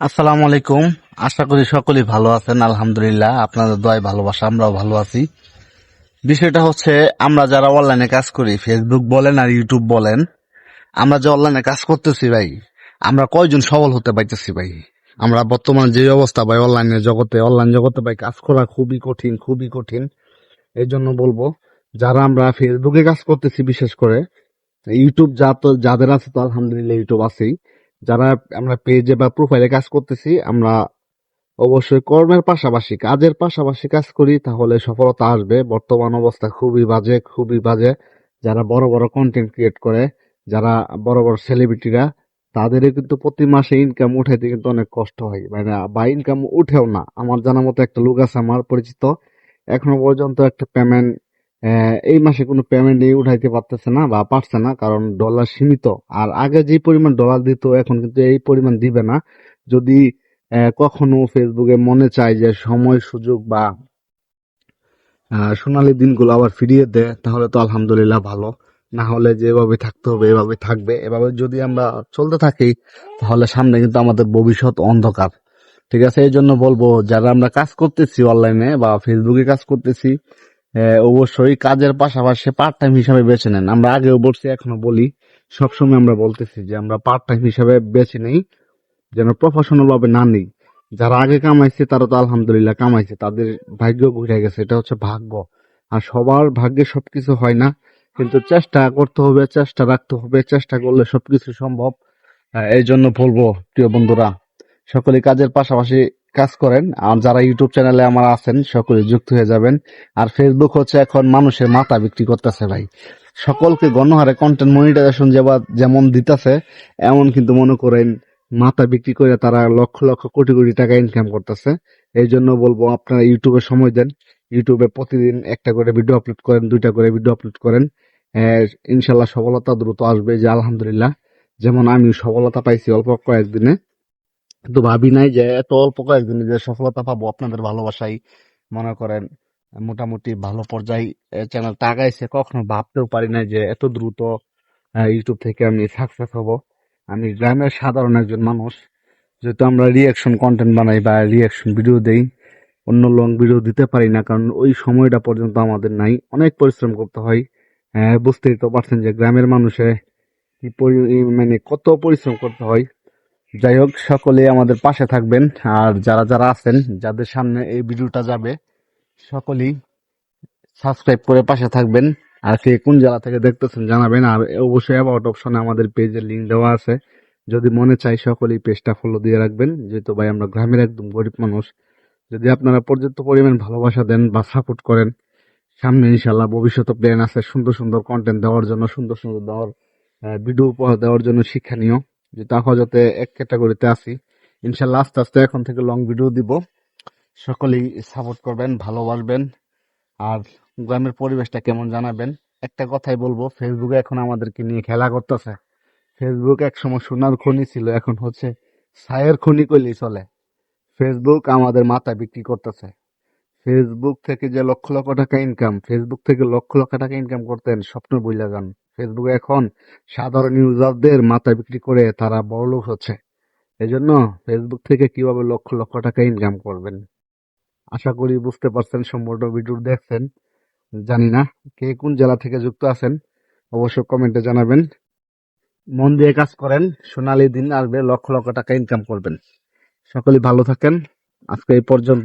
আসসালামু আলাইকুম। আশা করি সকলেই ভালো আছেন, আলহামদুলিল্লাহ। আপনাদের দয় ভালোবাসা, আমরাও ভালো আছি। বিষয়টা হচ্ছে, আমরা যারা অনলাইনে কাজ করি ফেসবুক বলেন আর ইউটিউব বলেন, আমরা যে অনলাইনে কাজ করতেছি ভাই, আমরা কয়জন সবল হতে পারতেছি ভাই? আমরা বর্তমানে যে অবস্থা ভাই অনলাইনের জগতে অনলাইন জগতে ভাই, কাজ করা খুবই কঠিন খুবই কঠিন। এই জন্য বলব, যারা আমরা ফেসবুকে কাজ করতেছি, বিশেষ করে ইউটিউব যা তো, যাদের আছে তো আলহামদুলিল্লাহ ইউটিউব আছেই। যারা আমরা পেজে বা প্রোফাইলে কাজ করতেছি, আমরা অবশ্যই কর্মের পাশাপাশি, কাজের পাশাপাশি কাজ করি, তাহলে সফলতা আসবে। বর্তমান অবস্থা খুবই বাজে খুবই বাজে। যারা বড় বড় কন্টেন্ট ক্রিয়েট করে, যারা বড় বড় সেলিব্রিটিরা তাদেরও কিন্তু প্রতি মাসে ইনকাম উঠাইতে কিন্তু অনেক কষ্ট হয়। মানে বা ইনকাম উঠেও না। আমার জানা মতো একটা লোক আছে আমার পরিচিত। এখনও পর্যন্ত একটা পেমেন্ট এই মাসে কোনো পেমেন্ট নিয়ে উঠাইতে পারতেছে না বা পারছে না, কারণ ডলার সীমিত। আর আগে যে পরিমাণ ডলার দিত, এখন কিন্তু এই পরিমাণ দিবে না। যদি কখনো ফেসবুকে মনে চায় যে সময়, সুযোগ বা সোনালী দিনগুলো আবার ফিরিয়ে দেয়, তাহলে তো আলহামদুলিল্লাহ ভালো। না হলে যেভাবে থাকতে হবে, এভাবে থাকবে। এভাবে যদি আমরা চলতে থাকি, তাহলে সামনে কিন্তু আমাদের ভবিষ্যৎ অন্ধকার। ঠিক আছে? এই জন্য বলব, যারা আমরা কাজ করতেছি অনলাইনে বা ফেসবুকে কাজ করতেছি অবশ্যই কাজের পাশাপাশি পার্ট টাইম হিসাবে বেছে নেন। আমরা আগেও বলছি, এখনও বলি, সবসময় আমরা বলতেছি যে আমরা পার্ট টাইম হিসাবে বেছে নেই, যেন প্রফেশনাল ভাবে না নেই। যারা আগে কামাইছে, তারা তো আলহামদুলিল্লাহ কামাইছে, তাদের ভাগ্য ঘুরে গেছে, এটা হচ্ছে ভাগ্য। আর সবার ভাগ্যে সবকিছু হয় না, কিন্তু চেষ্টা করতে হবে, চেষ্টা রাখতে হবে, চেষ্টা করলে সবকিছু সম্ভব। এই জন্য বলব, প্রিয় বন্ধুরা সকলে কাজের পাশাপাশি কাজ করেন। আর যারা ইউটিউব চ্যানেলে আমার আছেন, সকলে যুক্ত হয়ে যাবেন। আর ফেসবুক হচ্ছে এখন মানুষের মাথা বিক্রি করতেছে ভাই। সকলকে গণহারে কন্টেন্ট মনিটাইজেশন যেমন দিতেছে, এমন কিন্তু মনে করেন মাথা বিক্রি করে তারা লক্ষ লক্ষ কোটি কোটি টাকা ইনকাম করতেছে। এই জন্য বলব আপনারা ইউটিউবে সময় দেন। ইউটিউবে প্রতিদিন একটা করে ভিডিও আপলোড করেন, দুইটা করে ভিডিও আপলোড করেন। ইনশাল্লাহ সফলতা দ্রুত আসবে যে আলহামদুলিল্লাহ। যেমন আমি সফলতা পাইছি অল্প কয়েকদিনে। কিন্তু ভাবি নাই যে এত অল্প কয়েকদিনে যে সফলতা পাবো আপনাদের ভালোবাসাই, মনে করেন, মোটামুটি ভালো পর্যায়ে চ্যানেলটা আগাইছে, কখনো ভাবতেও পারি নাই যে এত দ্রুত ইউটিউব থেকে আমি সাকসেস হব। আমি গ্রামের সাধারণ একজন মানুষ, যেহেতু আমরা রিয়াকশন কন্টেন্ট বানাই বা রিয়াকশন ভিডিও দেই, অন্য লং ভিডিও দিতে পারি না, কারণ ওই সময়টা পর্যন্ত আমাদের নাই। অনেক পরিশ্রম করতে হয়। বুঝতেই তো পারছেন যে গ্রামের মানুষে কি মানে কত পরিশ্রম করতে হয়। যাই হোক, সকলে আমাদের পাশে থাকবেন। আর যারা যারা আছেন, যাদের সামনে এই ভিডিওটা যাবে, সকলেই সাবস্ক্রাইব করে পাশে থাকবেন। আর কে কোন জেলা থেকে দেখতেছেন জানাবেন। আর অবশ্যই অ্যাবাউট অপশনে আমাদের পেজের লিংক দেওয়া আছে। যদি মনে চাই, সকলেই পেজটা ফলো দিয়ে রাখবেন। যেহেতু ভাই আমরা গ্রামের একদম গরিব মানুষ, যদি আপনারা পর্যাপ্ত পরিমাণ ভালোবাসা দেন বা সাপোর্ট করেন, সামনে ইনশাল্লাহ ভবিষ্যতে প্ল্যান আছে সুন্দর সুন্দর কন্টেন্ট দেওয়ার জন্য, সুন্দর সুন্দর দেওয়ার ভিডিও উপহার দেওয়ার জন্য শিক্ষণীয় যেটা হজতে এক ক্যাটাগরিতে আছি। ইনশাল্লাহ আস্তে আস্তে এখন থেকে লং ভিডিও দিব। সকলেই সাপোর্ট করবেন, ভালোবাসবেন, আর গ্রামের পরিবেশটা কেমন জানাবেন। একটা কথাই বলব ফেসবুকে এখন আমাদেরকে নিয়ে খেলা করতেছে। ফেসবুক এক সময় সোনার খনি ছিল, এখন হচ্ছে ছায়ের খনি কইলেই চলে। ফেসবুক আমাদের মাথা বিক্রি করতেছে। ফেসবুক থেকে যে লক্ষ লক্ষ টাকা ইনকাম ফেসবুক থেকে লক্ষ লক্ষ টাকা ইনকাম করতেন, স্বপ্ন বইলা যান। ফেসবুকে এখন সাধারণ ইউজারদের মাথা বিক্রি করে তারা বড়লোক হচ্ছে। এই জন্য ফেসবুক থেকে কীভাবে লক্ষ লক্ষ টাকা ইনকাম করবেন? আশা করি বুঝতে পারছেন, সম্পূর্ণ ভিডিও দেখছেন। জানি না কে কোন জেলা থেকে যুক্ত আছেন, অবশ্যই কমেন্টে জানাবেন। মন দিয়ে কাজ করেন, সোনালি দিন আসবে, লক্ষ লক্ষ টাকা ইনকাম করবেন। সকলেই ভালো থাকেন। আজকে এই পর্যন্ত।